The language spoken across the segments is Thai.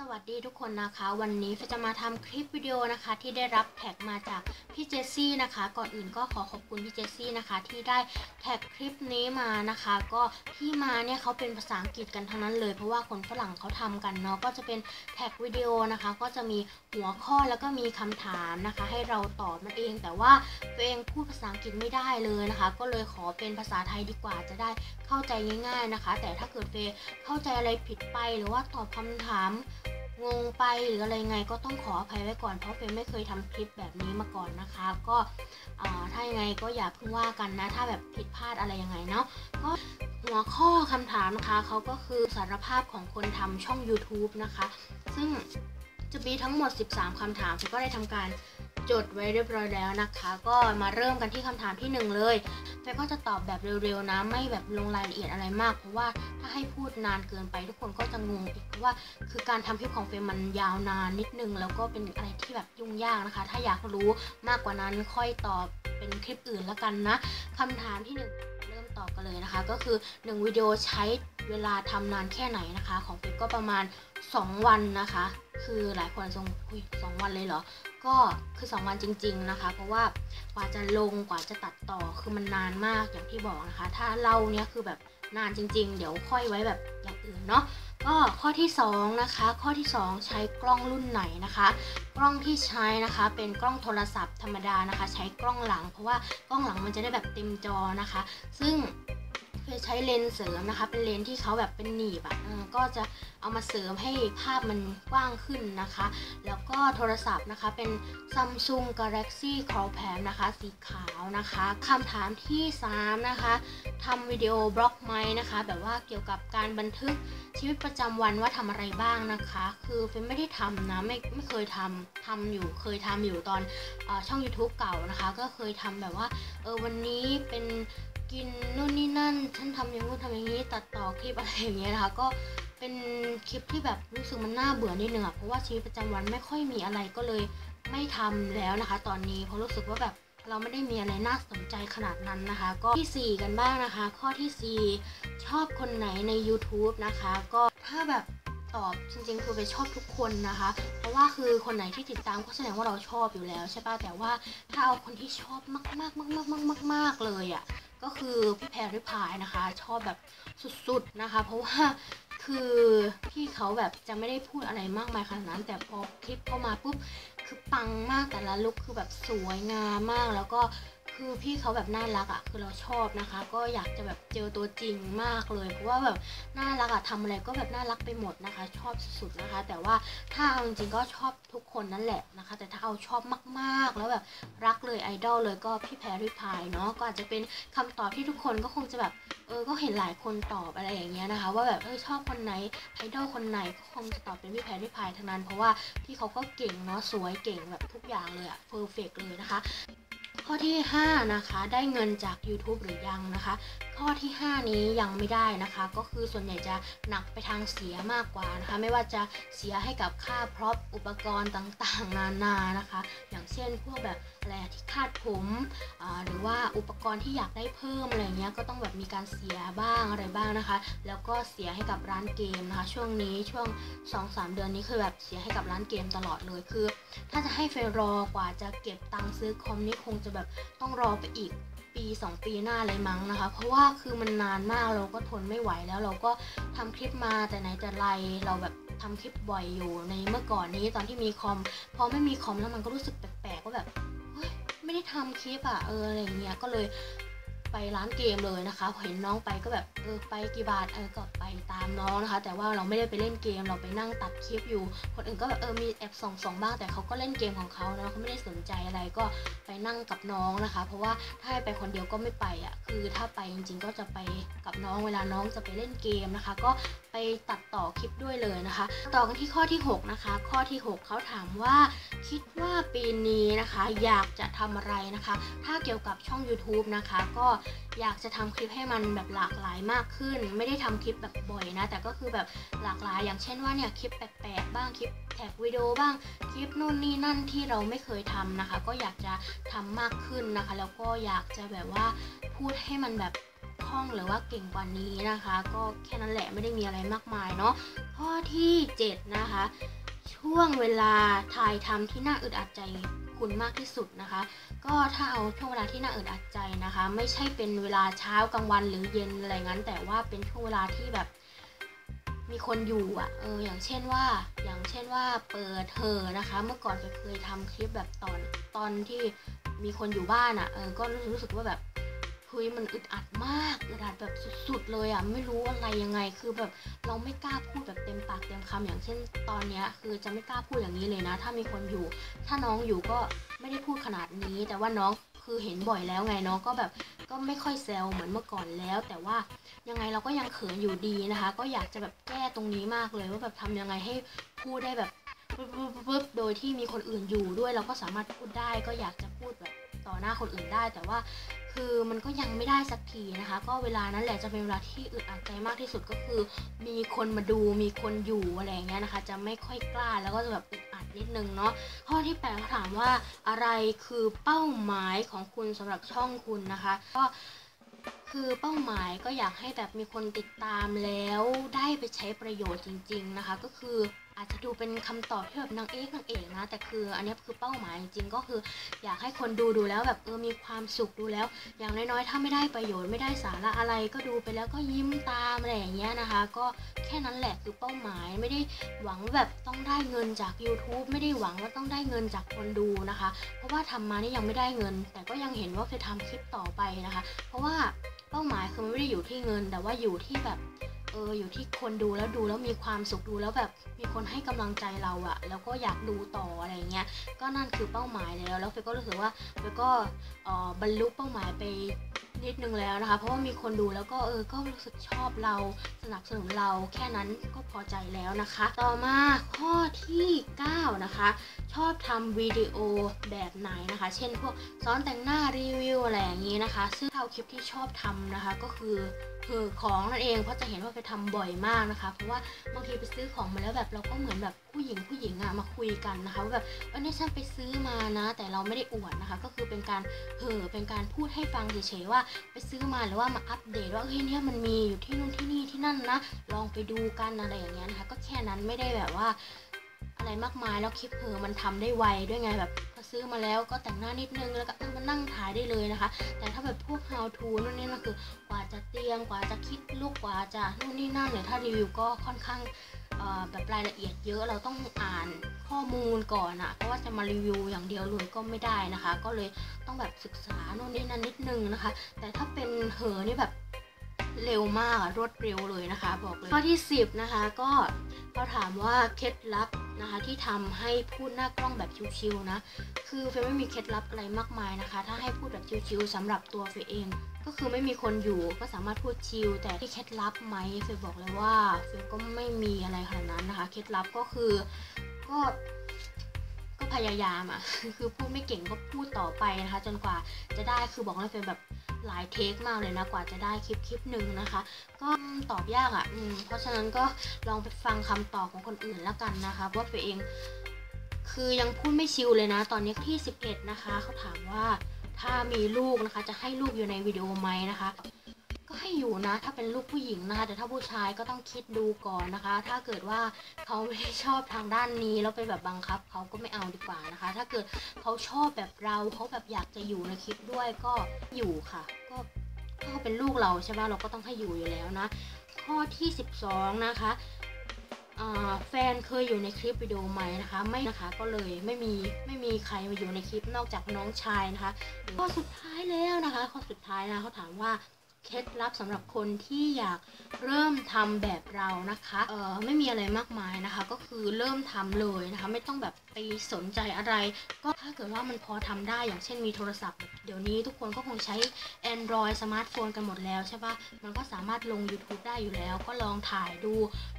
สวัสดีทุกคนนะคะ วันนี้เฟจะมาทำคลิปวิดีโอนะคะ ที่ได้รับแท็กมาจากพี่เจสซี่นะคะ ก่อนอื่นก็ขอขอบคุณพี่เจสซี่นะคะ ที่ได้แท็กคลิปนี้มานะคะ ก็ที่มาเนี่ยเขาเป็นภาษาอังกฤษกันทั้งนั้นเลยเพราะว่าคนฝรั่งเขาทำกันเนาะก็จะเป็นแท็กวิดีโอนะคะ ก็จะมีหัวข้อแล้วก็มีคำถามนะคะ ให้เราตอบมันเอง แต่ว่าตัวเองพูดภาษาอังกฤษไม่ได้เลยนะคะ ก็เลยขอเป็นภาษาไทยดีกว่าจะได้เข้าใจง่าย ๆนะคะ แต่ถ้าเกิดเฟเข้าใจอะไรผิดไปหรือว่าตอบคำถาม งงไปหรืออะไรไงก็ต้องขออภัยไว้ก่อนเพราะเฟมไม่เคยทำคลิปแบบนี้มาก่อนนะคะ ก็ถ้ายังไงก็อย่าเพิ่งว่ากันนะ ถ้าแบบผิดพลาดอะไรยังไงเนาะก็หัวข้อคำถามนะคะเขาก็คือสารภาพของคนทำช่อง YouTube นะคะ ซึ่งจะมีทั้งหมด 13คำถามเฟมก็ได้ทำการ จดไว้เรียบร้อยแล้วนะคะ ก็มาเริ่มกันที่คำถามที่ 1 เลยเฟยก็จะตอบแบบเร็วๆนะไม่แบบลงรายละเอียดอะไรมาก เพราะว่าถ้าให้พูดนานเกินไป ทุกคนก็จะงงอีกเพราะว่าคือการทำคลิปของเฟยมันยาวนานนิดนึง แล้วก็เป็นอะไรที่แบบยุ่งยากนะคะ ถ้าอยากรู้มากกว่านั้นค่อยตอบเป็นคลิปอื่นล้วกันนะคำถามที่1เริ่มตอบกันเลยนะคะก็คือ 1 วิดีโอใช้เวลาทำนานแค่ไหนนะคะ ของเฟยก็ประมาณ 2 วันนะคะ คือหลายคนทรงคุยสองวันเลยเหรอ ก็คือ2วันจริง ๆนะคะ เพราะว่ากว่าจะลงกว่าจะตัดต่อคือมันนานมากอย่างที่บอกนะคะ ถ้าเล่าเนี้ยคือแบบนานจริง ๆ เดี๋ยวค่อยไว้แบบอย่างอื่นเนาะก็ข้อที่2นะคะข้อที่ 2 ใช้กล้องรุ่นไหนนะคะ กล้องที่ใช้นะคะ เป็นกล้องโทรศัพท์ธรรมดานะคะ ใช้กล้องหลัง เพราะว่ากล้องหลังมันจะได้แบบเต็มจอนะคะ ซึ่ง ใช้เลนส์เสริมนะคะ เป็นเลนส์ที่เขาแบบเป็นหนีบอะ่ะก็จะเอามาเสริมให้ภาพมันกว้างขึ้นนะคะ แล้วก็โทรศัพท์นะคะเป็น Samsung Galaxy c o l p a m นะคะ สีขาวนะคะคำถามที่ 3 นะคะทำวิดีโอบล็อกไหมนะคะ แบบว่าเกี่ยวกับการบันทึกชีวิตประจำวันว่าทำอะไรบ้างนะคะ คือเฟนไม่ได้ทำนะไม่ไม่เคยทำทำอยู่เคยทำอยู่ตอนอช่อง YouTube เก่านะคะ ก็เคยทำแบบว่าเออวันนี้เป็น กินนู่นนี่นั่นฉันทำอย่างนู้นทำอย่างนี้ตัดต่อคลิปอะไรอย่างเงี้ยนะคะก็เป็นคลิปที่แบบรู้สึกมันน่าเบื่อนิดนึงอะเพราะว่าชีวิตประจำวันไม่ค่อยมีอะไรก็เลยไม่ทำแล้วนะคะ ตอนนี้เพราะรู้สึกว่าแบบเราไม่ได้มีอะไรน่าสนใจขนาดนั้นนะคะ ก็ที่ 4 กันบ้างนะคะ ข้อที่ 4 ชอบคนไหนใน YouTube นะคะ ก็ถ้าแบบ ตอบจริงๆ คือไปชอบทุกคนนะคะ เพราะว่าคือคนไหนที่ติดตามก็แสดงว่าเราชอบอยู่แล้วใช่ป่ะแต่ว่าถ้าเอาคนที่ชอบมากๆมากๆๆๆๆเลยอะ่ะก็คือพี่แพรริพายนะคะ ชอบแบบสุดๆนะคะ เพราะว่าคือพี่เขาแบบจะไม่ได้พูดอะไรมากมายขนาดนั้น แต่พอคลิปเข้ามาปุ๊บคือปังมากแต่ละลุคคือแบบสวยงามมากแล้วก็ คือพี่เขาแบบน่ารักอะ่ะคือเราชอบนะคะ ก็อยากจะแบบเจอตัวจริงมากเลย เพราะว่าแบบน่ารักอะ่ะทำอะไรก็แบบน่ารักไปหมดนะคะ ชอบสุดๆนะคะ แต่ว่าถ้าเอาจริงๆก็ชอบทุกคนนั่นแหละนะคะ แต่ถ้าเอาชอบมากๆ แล้วแบบรักเลยไอดอลเลยก็พี่แพรรี่พายเนาะก็อาจจะเป็นคำตอบที่ทุกคนก็คงจะแบบเออก็เห็นหลายคนตอบอะไรอย่างเงี้ยนะคะ ว่าแบบเออชอบคนไหนไอดอลคนไหนก็คงจะตอบเป็นพี่แพรรี่พายทั้งนั้น เพราะว่าพี่เขาก็เก่งเนาะสวยเก่งแบบทุกอย่างเลยอะเพอร์เฟกเลยนะคะ ข้อที่ 5 นะคะ ได้เงินจาก YouTube หรือยังนะคะ ข้อที่ 5 นี้ยังไม่ได้นะคะ ก็คือส่วนใหญ่จะหนักไปทางเสียมากกว่านะคะ ไม่ว่าจะเสียให้กับค่าพร็อพอุปกรณ์ต่างๆ นานานะคะ อย่างเช่นพวกแบบอะไรที่คาดผมหรือว่าอุปกรณ์ที่อยากได้เพิ่มอะไรเงี้ยก็ต้องแบบมีการเสียบ้างอะไรบ้างนะคะ แล้วก็เสียให้กับร้านเกมนะคะ ช่วงนี้ช่วง 2-3 เดือนนี้คือแบบเสียให้กับร้านเกมตลอดเลยคือ ถ้าจะให้เฟรอกว่าจะเก็บตังค์ซื้อคอมนี่คงจะแบบต้องรอไปอีก ปี 2 ปีหน้าเลยมั้งนะคะ เพราะว่าคือมันนานมากเราก็ทนไม่ไหวแล้วเราก็ทำคลิปมาแต่ไหนแต่ไรเราแบบทำคลิปบ่อยอยู่ในเมื่อก่อนนี้ตอนที่มีคอมพอไม่มีคอมแล้วมันก็รู้สึกแปลกๆว่าแบบไม่ได้ทำคลิปอะเอออะไรเงี้ยก็เลย ไปร้านเกมเลยนะคะเห็นน้องไปก็แบบเออไปกี่บาทเออก็ไปตามน้องนะคะ แต่ว่าเราไม่ได้ไปเล่นเกมเราไปนั่งตัดคลิปอยู่ คนอื่นก็แบบเออมีแอบส่องสองบ้างแต่เขาก็เล่นเกมของเขานะเขาไม่ได้สนใจอะไรก็ไปนั่งกับน้องนะคะ เพราะว่าถ้าไปคนเดียวก็ไม่ไปอะคือถ้าไปจริงๆก็จะไปกับน้องเวลาน้องจะไปเล่นเกมนะคะ ก็ ไปตัดต่อคลิปด้วยเลยนะคะ ต่อกันที่ข้อที่ 6 นะคะ ข้อที่ 6 เขาถามว่า คิดว่าปีนี้นะคะ อยากจะทำอะไรนะคะ ถ้าเกี่ยวกับช่อง YouTube นะคะ ก็อยากจะทำคลิปให้มันแบบหลากหลายมากขึ้น ไม่ได้ทำคลิปแบบบ่อยนะ แต่ก็คือแบบหลากหลาย อย่างเช่นว่าเนี่ยคลิปแปลกๆบ้างคลิปแท็กวิดีโอบ้างคลิปนู่นนี่นั่นที่เราไม่เคยทำนะคะ ก็อยากจะทำมากขึ้นนะคะ แล้วก็อยากจะแบบว่าพูดให้มันแบบ คล่องหรือว่าเก่งกว่านี้นะคะ ก็แค่นั้นแหละไม่ได้มีอะไรมากมายเนาะข้อที่ 7 นะคะ ช่วงเวลาถ่ายทำที่น่าอึดอัดใจคุณมากที่สุดนะคะ ก็ถ้าเอาช่วงเวลาที่น่าอึดอัดใจนะคะ ไม่ใช่เป็นเวลาเช้ากลางวันหรือเย็นอะไรงั้น แต่ว่าเป็นช่วงเวลาที่แบบมีคนอยู่อะ เออ อย่างเช่นว่า อย่างเช่นว่าเปิดเธอนะคะ เมื่อก่อนเคยทำคลิปแบบตอนตอนที่มีคนอยู่บ้านอะ เออ ก็รู้สึกว่าแบบ เฮ้ยมันอึดอัดมากอึดอัดแบบสุดๆเลยอะไม่รู้อะไรยังไง คือแบบเราไม่กล้าพูดแบบเต็มปากเต็มคำอย่างเช่นตอนเนี้ยคือจะไม่กล้าพูดอย่างนี้เลยนะ ถ้ามีคนอยู่ ถ้าน้องอยู่ก็ไม่ได้พูดขนาดนี้ แต่ว่าน้องคือเห็นบ่อยแล้วไงน้องก็แบบก็ไม่ค่อยแซวเหมือนเมื่อก่อนแล้ว แต่ว่ายังไงเราก็ยังเขินอยู่ดีนะคะ ก็อยากจะแบบแก้ตรงนี้มากเลยว่าแบบทำยังไงให้พูดได้แบบปึ๊บปึ๊บปึ๊บโดยที่มีคนอื่นอยู่ด้วยเราก็สามารถพูดได้ก็อยากจะพูดแบบต่อหน้าคนอื่นได้ แต่ว่า คือมันก็ยังไม่ได้สักทีนะคะ ก็เวลานั้นแหละจะเป็นเวลาที่อึดอัดใจมากที่สุดก็คือ มีคนมาดูมีคนอยู่อะไรอย่างเงี้ยนะคะ จะไม่ค่อยกล้าแล้วก็จะแบบอึดอัดนิดนึงเนาะข้อที่แปดเขาถามว่าอะไรคือเป้าหมายของคุณสำหรับช่องคุณนะคะ ก็คือเป้าหมายก็อยากให้แบบมีคนติดตามแล้วได้ไปใช้ประโยชน์จริง ๆนะคะ ก็คือ อาจจะดูเป็นคำตอบที่แบบนางเอกนางเอกนะ แต่คืออันนี้คือเป้าหมายจริงๆก็คือ อยากให้คนดูดูแล้วแบบเออมีความสุขดูแล้ว อย่างน้อยๆ ถ้าไม่ได้ประโยชน์ไม่ได้สาระอะไรก็ดูไปแล้วก็ยิ้มตามอะไรอย่างเงี้ยนะคะ ก็แค่นั้นแหละคือเป้าหมายไม่ได้หวังแบบต้องได้เงินจาก YouTube ไม่ได้หวังว่าต้องได้เงินจากคนดูนะคะ เพราะว่าทำมานี่ยังไม่ได้เงิน แต่ก็ยังเห็นว่าจะทำคลิปต่อไปนะคะ เพราะว่าเป้าหมายคือมันไม่ได้อยู่ที่เงิน แต่ว่าอยู่ที่แบบ อออยู่ที่คนดูแล้วดูแล้วมีความสุขดูแล้วแบบมีคนให้กำลังใจเราอะแล้วก็อยากดูต่ออะไรเงี้ยก็นั่นคือเป้าหมายแล้วแล้วเฟก็รู้สึกว่าเฟก็เอ่อบรรลุเป้าหมายไปนิดนึงแล้วนะคะเพราะว่ามีคนดูแล้วก็เออก็รู้สึกชอบเราสนับสนุนเราแค่นั้นก็พอใจแล้วนะคะ ต่อมาข้อที่ 9 นะคะ ชอบทำวิดีโอแบบไหนนะคะ เช่นพวกสอนแต่งหน้ารีวิวอะไรอย่างนี้นะคะ ซึ่งเอาคลิปที่ชอบทำนะคะก็คือ คือของนั่นเองเพราะจะเห็นว่าไปทำบ่อยมากนะคะ เพราะว่าบางทีไปซื้อของมาแล้วแบบเราก็เหมือนแบบผู้หญิงผู้หญิงอะมาคุยกันนะคะว่าแบบเออเนี่ยฉันไปซื้อมานะ แต่เราไม่ได้อวดนะคะ ก็คือเป็นการเห่อเป็นการพูดให้ฟังเฉยๆว่าไปซื้อมาหรือว่ามาอัปเดตว่าเฮ้ยเนี่ยมันมีอยู่ที่นู่นที่นี่ที่นั่นนะ ลองไปดูกันอะไรอย่างเงี้ยนะคะ ก็แค่นั้นไม่ได้แบบว่าอะไรมากมายแล้วคลิปเพอมันทำได้ไวด้วยไงแบบพอซื้อมาแล้วก็แต่งหน้านิดนึงแล้วก็เอามานั่งถ่ายได้เลยนะคะ แต่ถ้าแบบพวก how to นู่นนี่นั่นคือ รียมกว่าจะคิดลูกกว่าจะนู่นนี่นั่นหรือถ้ารีวิวก็ค่อนข้างแบบรายละเอียดเยอะเราต้องอ่านข้อมูลก่อนอะเพราะว่าจะมารีวิวอย่างเดียวเลยก็ไม่ได้นะคะ ก็เลยต้องแบบศึกษาโน่นนี่นั่นนิดนึงนะคะ แต่ถ้าเป็นเหอนี่แบบเร็วมากอะรวดเร็วเลยนะคะ บอกเลยข้อที่ 10 นะคะ ก็เขาถามว่าเคล็ดลับนะคะที่ทำให้พูดหน้ากล้องแบบชิวๆนะ คือเฟยไม่มีเคล็ดลับอะไรมากมายนะคะ ถ้าให้พูดแบบชิวๆสำหรับตัวเฟยเอง ก็คือไม่มีคนอยู่ก็สามารถพูดชิลแต่ที่เคล็ดลับไหมเฟยบอกเลยว่าเฟยก็ไม่มีอะไรขนาดนั้นนะคะเคล็ดลับก็คือก็ก็พยายามอะคือพูดไม่เก่งก็พูดต่อไปนะคะ จนกว่าจะได้คือบอกเลยเฟยแบบหลายเทคมากเลยนะกว่าจะได้คลิปคลิปหนึ่งนะคะ ก็ตอบยากอะ่ะเพราะฉะนั้นก็ลองไปฟังคำตอบของคนอื่นแล้วกันนะคะว่าเฟยเอง คือยังพูดไม่ชิวเลยนะ ตอนนี้ที่ 11 นะคะเขาถามว่า ถ้ามีลูกนะคะ จะให้ลูกอยู่ในวิดีโอไหมนะคะ ก็ให้อยู่นะ ถ้าเป็นลูกผู้หญิงนะคะแต่ถ้าผู้ชายก็ต้องคิดดูก่อนนะคะ ถ้าเกิดว่าเขาไม่ได้ชอบทางด้านนี้แล้วไปแบบบังคับเขาก็ไม่เอาดีกว่านะคะ ถ้าเกิดเขาชอบแบบเราเขาแบบอยากจะอยู่ในคลิปด้วยก็อยู่ค่ะ ก็ถ้าเขาเป็นลูกเราใช่ไหมเราก็ต้องให้อยู่อยู่แล้วนะ ข้อที่ 12 นะคะ แฟนเคยอยู่ในคลิปวิดีโอไหมนะคะ ไม่นะคะก็เลยไม่มีไม่มีใครมาอยู่ในคลิปนอกจากน้องชายนะคะข้อสุดท้ายแล้วนะคะข้อสุดท้ายนะเขาถามว่า เคล็ดลับสำหรับคนที่อยากเริ่มทำแบบเรานะคะเออไม่มีอะไรมากมายนะคะ ก็คือเริ่มทำเลยนะคะ ไม่ต้องแบบไปสนใจอะไร ก็ถ้าเกิดว่ามันพอทำได้อย่างเช่นมีโทรศัพท์ เดี๋ยวนี้ทุกคนก็คงใช้ Android สมาร์ทโฟนกันหมดแล้วใช่ปะมันก็สามารถลง YouTube ได้อยู่แล้ว ก็ลองถ่ายดู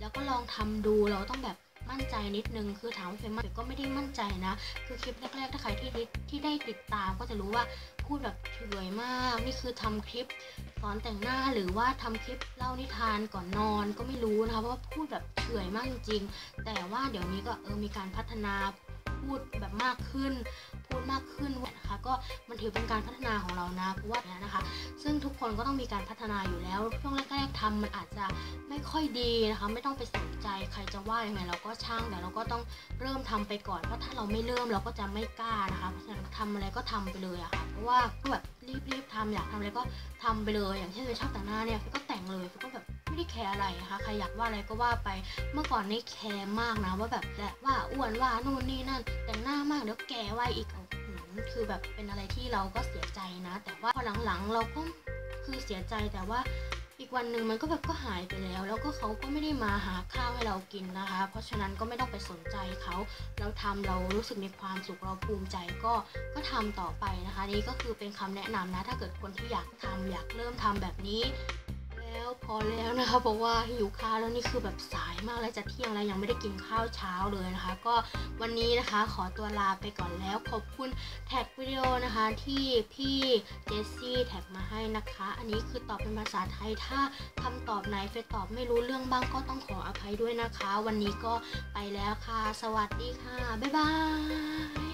แล้วก็ลองทำดูเราต้องแบบ มั่นใจนิดนึง คือถามว่าเฟมมั่นก็ไม่ได้มั่นใจนะ คือคลิปแรกๆ ถ้าใครที่ที่ได้ติดตามก็จะรู้ว่าพูดแบบเฉยมาก นี่คือทำคลิปสอนแต่งหน้าหรือว่าทำคลิปเล่านิทานก่อนนอนก็ไม่รู้นะคะเพราะว่าพูดแบบเฉยมากจริงๆ แต่ว่าเดี๋ยวนี้ก็เออมีการพัฒนาพูดแบบมากขึ้น พูดมากขึ้นนะคะก็มันถือเป็นการพัฒนาของเรานะเพราะว่าอนนะคะ ซึ่งทุกคนก็ต้องมีการพัฒนาอยู่แล้วช่วงแรกๆทำมันอาจจะไม่ค่อยดีนะคะ ไม่ต้องไปสนใจใครจะว่ายังไงเราก็ช่างแต่เราก็ต้องเริ่มทำไปก่อนเพราะถ้าเราไม่เริ่มเราก็จะไม่กล้านะคะเพราะฉะนั้นทำอะไรก็ทำไปเลยอะค่ะเพราะว่าแบบรีบๆทำอยากทำอะไรก็ทำไปเลย อย่างเช่นเลยชอบแต่งหน้าเนี่ยก็แต่งเลยก็แบบ ไม่ได้แคร์อะไรนะคะใครอยากว่าอะไรก็ว่าไป เมื่อก่อนนี่แคร์มากนะว่าแบบและว่าอ้วนว่านู่นนี่นั่น แต่งหน้ามากเดี๋ยวแก่ไวอีกอคือแบบเป็นอะไรที่เราก็เสียใจนะ แต่ว่าพอหลังๆเราก็คือเสียใจแต่ว่าอีกวันหนึ่งมันก็แบบก็หายไปแล้ว แล้วก็เขาก็ไม่ได้มาหาข้าวให้เรากินนะคะ เพราะฉะนั้นก็ไม่ต้องไปสนใจเขา เราทำเรารู้สึกมีความสุขเราภูมิใจก็ก็ทำต่อไปนะคะ นี่ก็คือเป็นคำแนะนำนะ ถ้าเกิดคนที่อยากทำอยากเริ่มทำแบบนี้ พอแล้วนะคะเพราะว่าหิวข้าวแล้วนี่คือแบบสายมากแล้วจะเที่ยงแล้วยังไม่ได้กินข้าวเช้าเลยนะคะ ก็วันนี้นะคะขอตัวลาไปก่อนแล้วขอบคุณแท็กวิดีโอนะคะที่พี่เจสซี่แท็กมาให้นะคะ อันนี้คือตอบเป็นภาษาไทยถ้าคำตอบไหนเฟยตอบไม่รู้เรื่องบ้างก็ต้องขออภัยด้วยนะคะ วันนี้ก็ไปแล้วค่ะ สวัสดีค่ะบ๊ายบาย